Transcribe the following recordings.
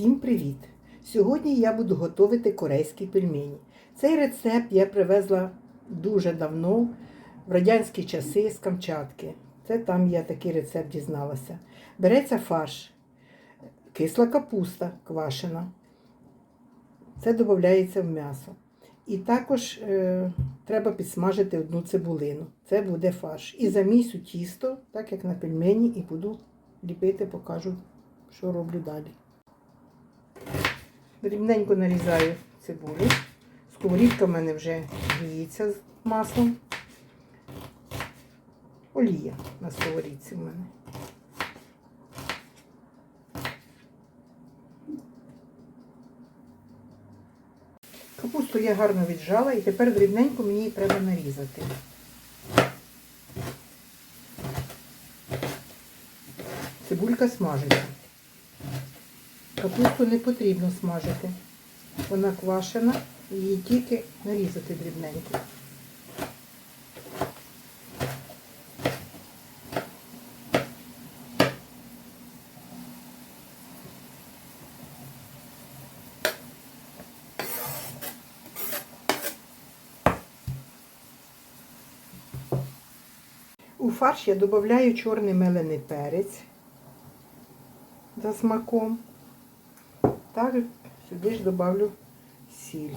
Всім привіт! Сьогодні я буду готувати корейські пельмені. Цей рецепт я привезла дуже давно, в радянські часи з Камчатки. Це там я такий рецепт дізналася. Береться фарш, кисла капуста квашена. Це додається в м'ясо. І також е, треба підсмажити одну цибулину. Це буде фарш. І замісю тісто, так як на пельмені, і буду ліпити, покажу, що роблю далі. Дрібненько нарізаю цибулю. Сковорідка в мене вже гріється з маслом. Олія на сковорідці в мене. Капусту я гарно віджала і тепер дрібненько мені її треба нарізати. Цибулька смажиться. Капусту не потрібно смажити. Вона квашена, її тільки нарізати дрібненько. У фарш я додаю чорний мелений перець за смаком. Так, сюди ж добавлю сіль.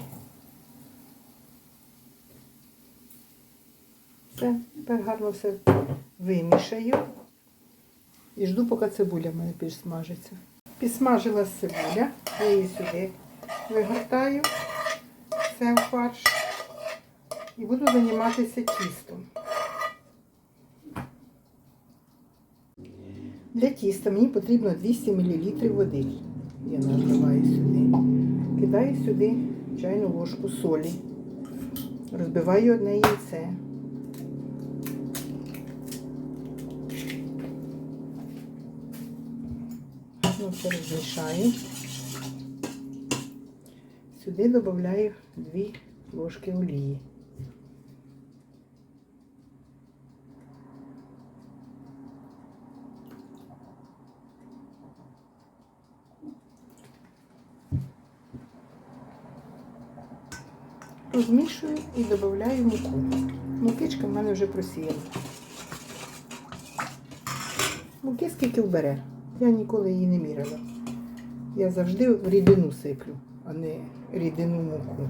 Все, тепер гарно все вимішаю і жду, поки цибуля в мене підсмажиться. Підсмажилась цибуля, я її сюди вигортаю, все в фарш і буду займатися тістом. Для тіста мені потрібно 200 мл води. Я наливаю сюди. Кидаю сюди чайну ложку солі. Розбиваю одне яйце. Ну, все розмішаю. Сюди додаю 2 ложки олії. Розмішую і додаю муку. Мукичка в мене вже просіяна. Муки скільки вбере. Я ніколи її не міряла. Я завжди рідину сиплю, а не рідину муку.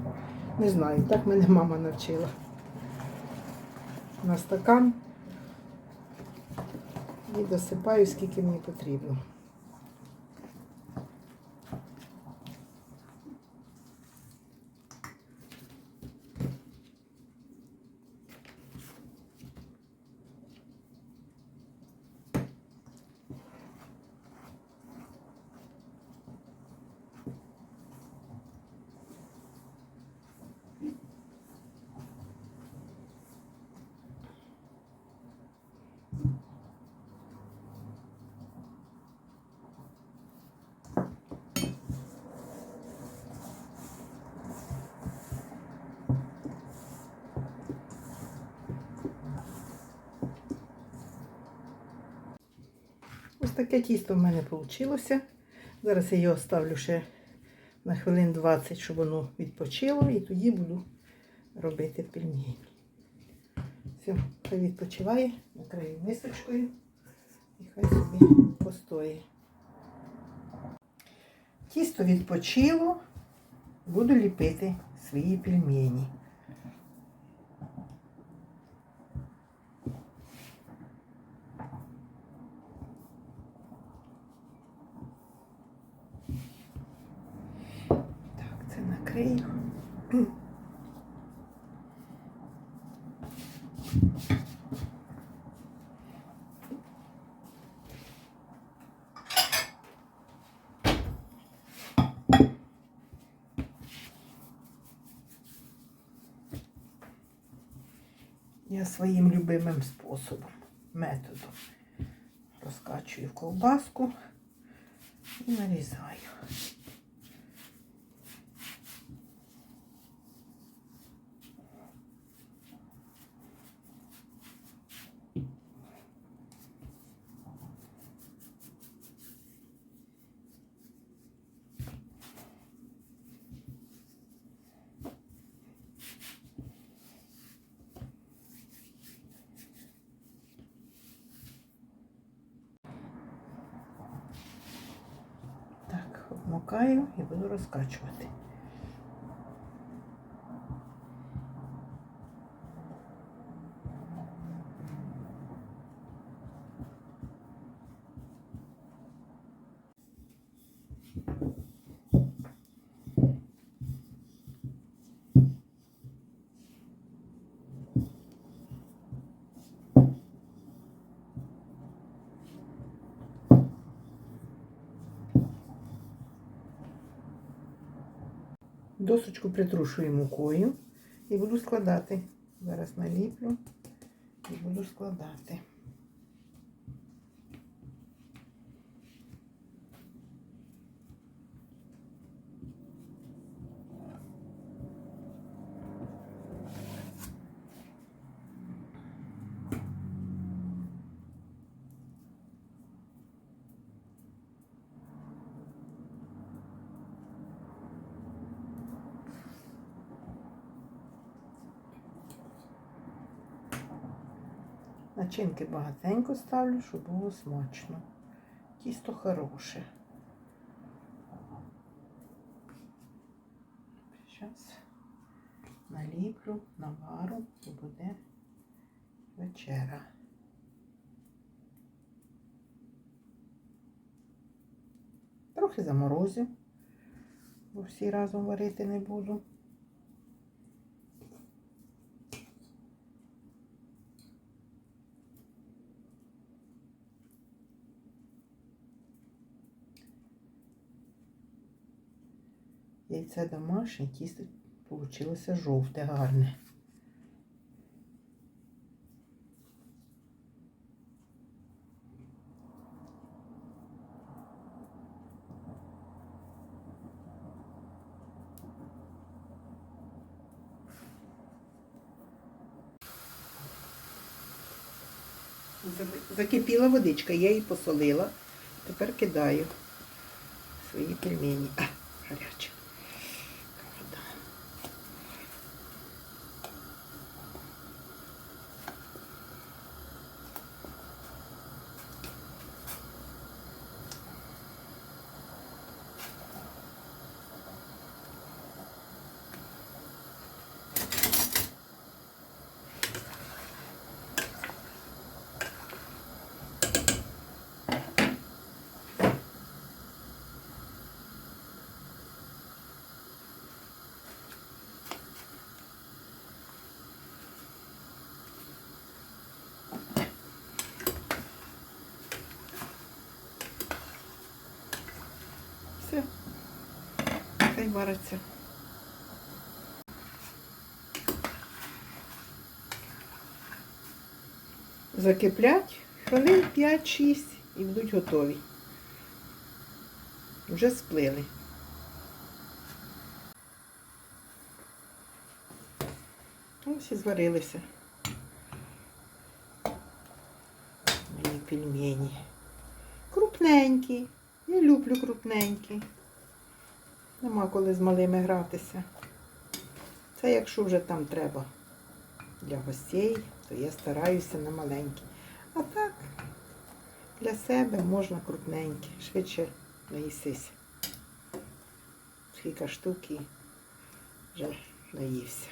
Не знаю, так мене мама навчила. На стакан і досипаю, скільки мені потрібно. Ось таке тісто в мене вийшло. Зараз я його ставлю ще на хвилин 20, щоб воно відпочило, і тоді буду робити пельмені. Все, хай відпочиває, накрию мисочкою і хай собі постоїть. Тісто відпочило, буду ліпити свої пельмені. Так, це. Я своїм любимим способом, методом розкачую в ковбаску і нарізаю. Макаю і буду розкачувати. Досочку притрушую мукою і буду складати. Зараз наліплю і буду складати. Начинки багатенько ставлю, щоб було смачно. Тісто хороше. Зараз наліплю, навару і буде вечера. Трохи заморозю, бо всі разом варити не буду. Яйце домашнє, тісто вийшло жовте, гарне. Закипіла водичка, я її посолила. Тепер кидаю свої пельмені. А, гаряче. Все. Хай вариться. Закиплять хвилин 5-6 і будуть готові. Вже сплили. Ось і зварилися. Мої пельмені. Крупненькі. Я люблю крупненькі. Нема коли з малими гратися. Це якщо вже там треба для гостей, то я стараюся на маленькі. А так, для себе можна крупненькі, швидше наїсися. Скільки штуки вже наївся.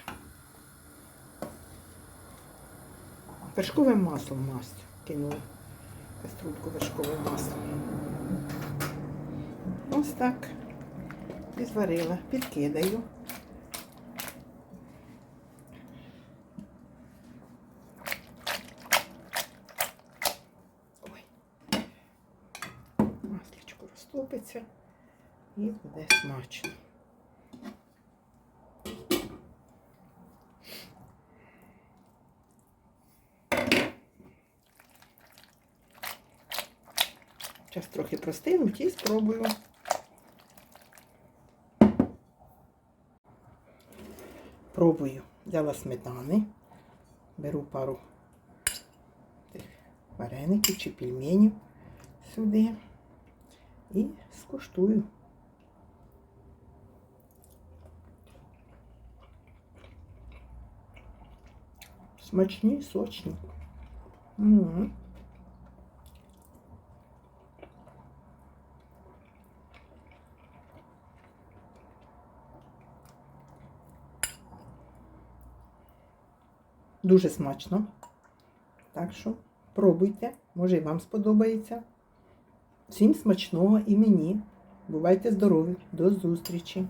Вершковим маслом мастю кинула. Каструльку вершковим маслом. Ось так. І зварила. Підкидаю. Ой. Масличко розтопиться і буде смачно. Зараз трохи простинуть і спробую. Пробую. Взяла сметани, беру пару вареників чи пельменів сюди і скуштую. Смачні, сочні. Угу. Дуже смачно. Так що пробуйте, може і вам сподобається. Всім смачного і мені. Бувайте здорові, до зустрічі!